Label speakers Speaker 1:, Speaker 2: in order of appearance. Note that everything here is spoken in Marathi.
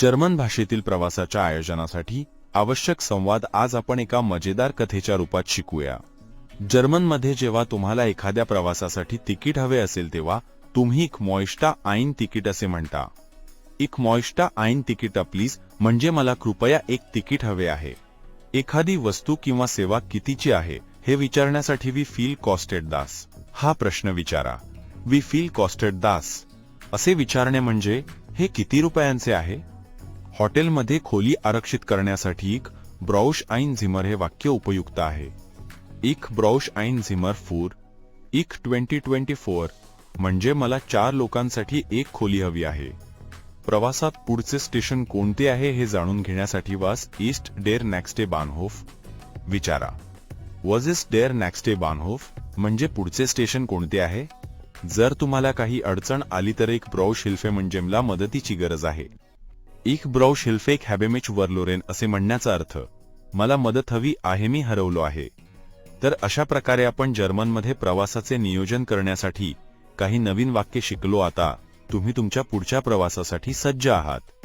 Speaker 1: जर्मन भाषेतील प्रवासाच्या आयोजनासाठी आवश्यक संवाद आज आपण एका मजेदार कथेच्या रूपात शिकूया. जर्मनमध्ये जेव्हा तुम्हाला एखाद्या प्रवासासाठी तिकीट हवे असेल तेव्हा तुम्ही एक मॉइस्टा आईन तिकीट असे म्हणता. एक मॉइस्टा आईन तिकीट प्लीज म्हणजे मला कृपया एक तिकीट हवे आहे. एखादी वस्तू किंवा सेवा कितीची आहे हे विचारण्यासाठी वी फील कॉस्टेड दास. हा प्रश्न विचारा. We feel costed Das. असे विचारणे म्हणजे हे किती रुपयांचे आहे? हॉटेलमध्ये खोली आरक्षित करण्यासाठी एक ब्राउश आईन झिमर हे वाक्य उपयुक्त आहे. एक ब्राउश आईन झिमर फूर एक ट्वेंटी ट्वेंटी फोर म्हणजे मला चार लोकांसाठी एक खोली हवी आहे. प्रवासात पुढचे स्टेशन कोणते आहे हे जाणून घेण्यासाठी वास ईस्ट डेअर नॅक्स्टे बानहोफ? विचारा. वॉज इस्ट डेअर नॅक्स्टे बानहोफ म्हणजे पुढचे स्टेशन कोणते आहे? जर तुम्हाला काही अडचण आली तर एक ब्राउश हिल्फे म्हणजे मला मदतीची गरज आहे. एक ब्राउश शिल्फेक हॅबेमिच वरलोरेन असे म्हणण्याचा अर्थ मला मदत हवी आहे मी हरवलो आहे. तर अशा प्रकारे आपण जर्मनमध्ये प्रवासाचे नियोजन करण्यासाठी काही नवीन वाक्य शिकलो आता तुम्ही तुमच्या पुढच्या प्रवासासाठी सज्ज आहात.